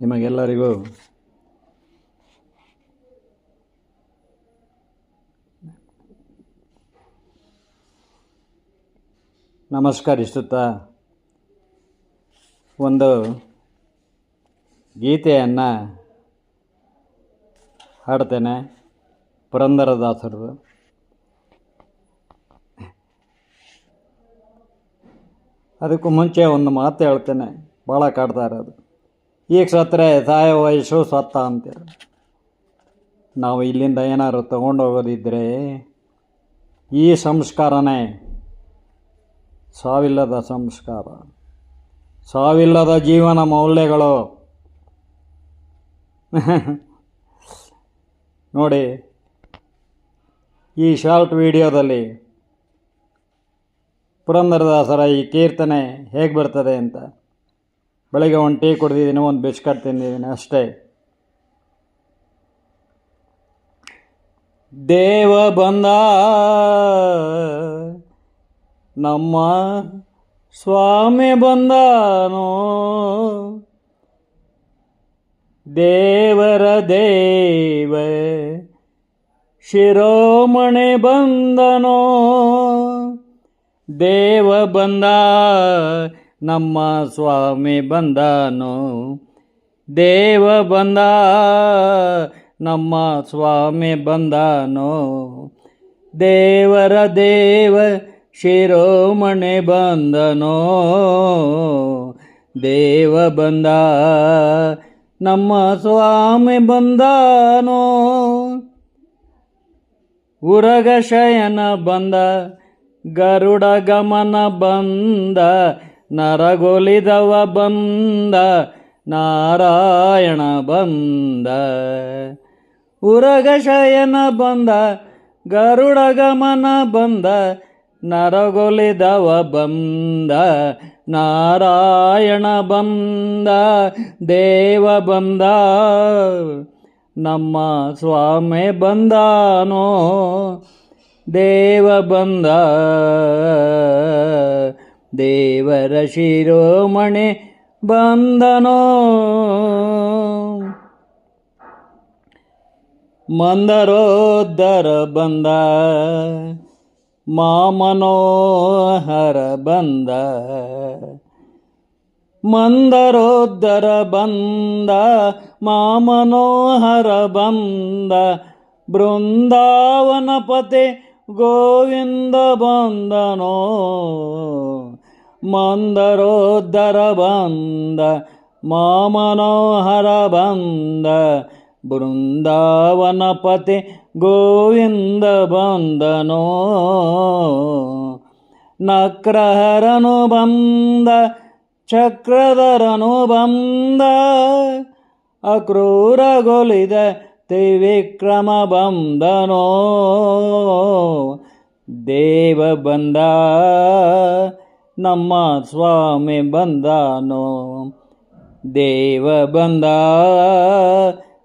ನಿಮಗೆಲ್ಲರಿಗೂ ನಮಸ್ಕರಿಸುತ್ತಾ ಒಂದು ಗೀತೆಯನ್ನು ಹಾಡ್ತೇನೆ ಪುರಂದರದಾಸರದು. ಅದಕ್ಕೂ ಮುಂಚೆ ಒಂದು ಮಾತು ಹೇಳ್ತೇನೆ. ಭಾಳ ಕಾಡ್ತಾ ಇರೋದು. ಈಗ ಸತ್ತರೆ ಸಾಯೋ ವಯಸ್ಸು ಸತ್ತ ಅಂತೀರ. ನಾವು ಇಲ್ಲಿಂದ ಏನಾದ್ರು ತಗೊಂಡೋಗೋದಿದ್ದರೆ ಈ ಸಂಸ್ಕಾರನೇ ಸಾವಿಲ್ಲದ ಸಂಸ್ಕಾರ. ಸಾವಿಲ್ಲದ ಜೀವನ ಮೌಲ್ಯಗಳು. ನೋಡಿ, ಈ ಶಾರ್ಟ್ ವಿಡಿಯೋದಲ್ಲಿ ಪುರಂದರದಾಸರ ಈ ಕೀರ್ತನೆ ಹೇಗೆ ಬರ್ತದೆ ಅಂತ. ಬೆಳಗ್ಗೆ ಒಂದು ಟೀ ಕುಡ್ದಿದ್ದೀನಿ, ಒಂದು ಬಿಸ್ಕಟ್ ತಿಂದಿದ್ದೀನಿ ಅಷ್ಟೇ. ದೇವ ಬಂದ ನಮ್ಮ ಸ್ವಾಮಿ ಬಂದನೋ? ದೇವರ ದೇವ, ಶಿರೋಮಣಿ ಬಂದನೋ? ದೇವ ಬಂದ ನಮ್ಮ ಸ್ವಾಮಿ ಬಂದನು. ದೇವ ಬಂದ, ನಮ್ಮ ಸ್ವಾಮಿ ಬಂದನು. ದೇವರ ದೇವ ಶಿರೋಮಣಿ ಬಂದನೋ. ದೇವ ಬಂದ, ನಮ್ಮ ಸ್ವಾಮಿ ಬಂದನೋ. ಉರಗ ಶಯನ ಬಂದ, ಗರುಡ ಗಮನ ಬಂದ ನರಗೊಲಿದವ ಬಂದ, ನಾರಾಯಣ ಬಂದ. ಉರಗ ಶಯನ ಬಂದ ಗರುಡ ಗಮನ ಬಂದ, ನರಗೊಲಿದವ ಬಂದ, ನಾರಾಯಣ ಬಂದ, ದೇವ ಬಂದ. ನಮ್ಮ ಸ್ವಾಮಿ ಬಂದಾನೋ, ದೇವ ಬಂದ. ದೇವರ ಶಿರೋಮಣಿ ಬಂದನೋ ಮಂದರೋದ್ದರ ಬಂದ ಮಾಮನೋಹರ ಬಂದ ಮಂದರೋದ್ದರ ಬಂದ ಮಾಮನೋಹರ ಬಂದ ಬೃಂದಾವನ ಪತೆ ಗೋವಿಂದ ಬಂದನೋ ಮಂದರೋದ್ದರ ಬಂದ ಮಾಮನೋಹರ ಬಂದ ಬೃಂದಾವನ ಪತೆ ಗೋವಿಂದ ಬಂದನೋ ನಕ್ರಹರನು ಬಂದ ಚಕ್ರಧರನು ಬಂದ ಅಕ್ರೂರಗೊಲಿದ ತ್ರಿವಿಕ್ರಮ ಬಂದನೋ ದೇವ ಬಂದ ನಮ್ಮ ಸ್ವಾಮಿ ಬಂದನೋ ದೇವ ಬಂದ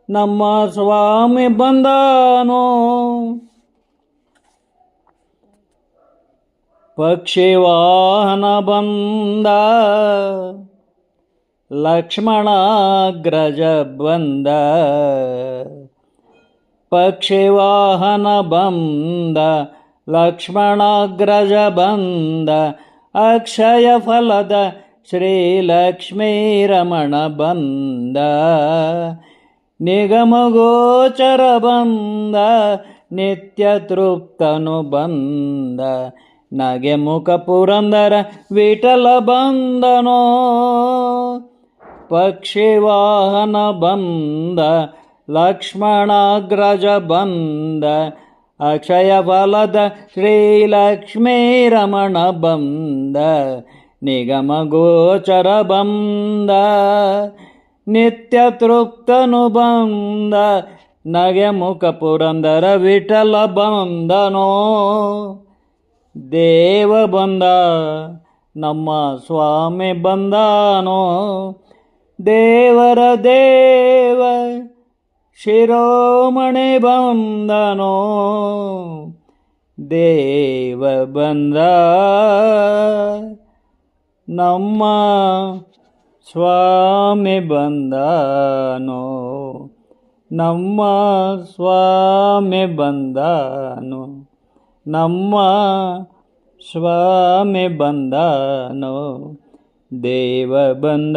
ನಮ್ಮ ಸ್ವಾಮಿ ಬಂದನೋ ಪಕ್ಷಿ ವಾಹನ ಬಂದ ಲಕ್ಷ್ಮಣಾಗ್ರಜ ಬಂದ ಪಕ್ಷಿ ವಾಹನ ಬಂದ ಲಕ್ಷ್ಮಣಾಗ್ರಜ ಬಂದ ಅಕ್ಷಯ ಫಲದ ಶ್ರೀಲಕ್ಷ್ಮೀ ರಮಣ ಬಂದ. ನಿಗಮಗೋಚರ ಬಂದ, ನಿತ್ಯ ತೃಪ್ತನು ಬಂದ. ನಗೆ ಮುಖ ಪುರಂದರ ವಿಠಲ ಬಂದನೋ. ಪಕ್ಷಿ ವಾಹನ ಬಂದ, ಲಕ್ಷ್ಮಣಾಗ್ರಜ ಬಂದ. ಅಕ್ಷಯ ಫಲದ ಶ್ರೀಲಕ್ಷ್ಮೀ ರಮಣ ಬಂದ, ನಿಗಮ ಗೋಚರ ಬಂದ, ನಿತ್ಯ ತೃಪ್ತನು ಬಂದ, ನಗೆ ಮುಖ ಪುರಂದರ ವಿಠಲ ಬಂದನೋ. ದೇವ ಬಂದ, ನಮ್ಮ ಸ್ವಾಮಿ ಬಂದನೋ. ದೇವರ ದೇವ ಶಿರೋಮಣಿ ಬಂದನೋ ದೇವ ಬಂದ ನಮ್ಮ ಸ್ವಾಮಿ ಬಂದನೋ ನಮ್ಮ ಸ್ವಾಮಿ ಬಂದನು ನಮ್ಮ ಸ್ವಾಮಿ ಬಂದನೋ ದೇವ ಬಂದ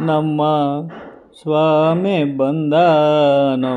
ನಮ್ಮ ಸ್ವಾಮಿ ಬಂದನೋ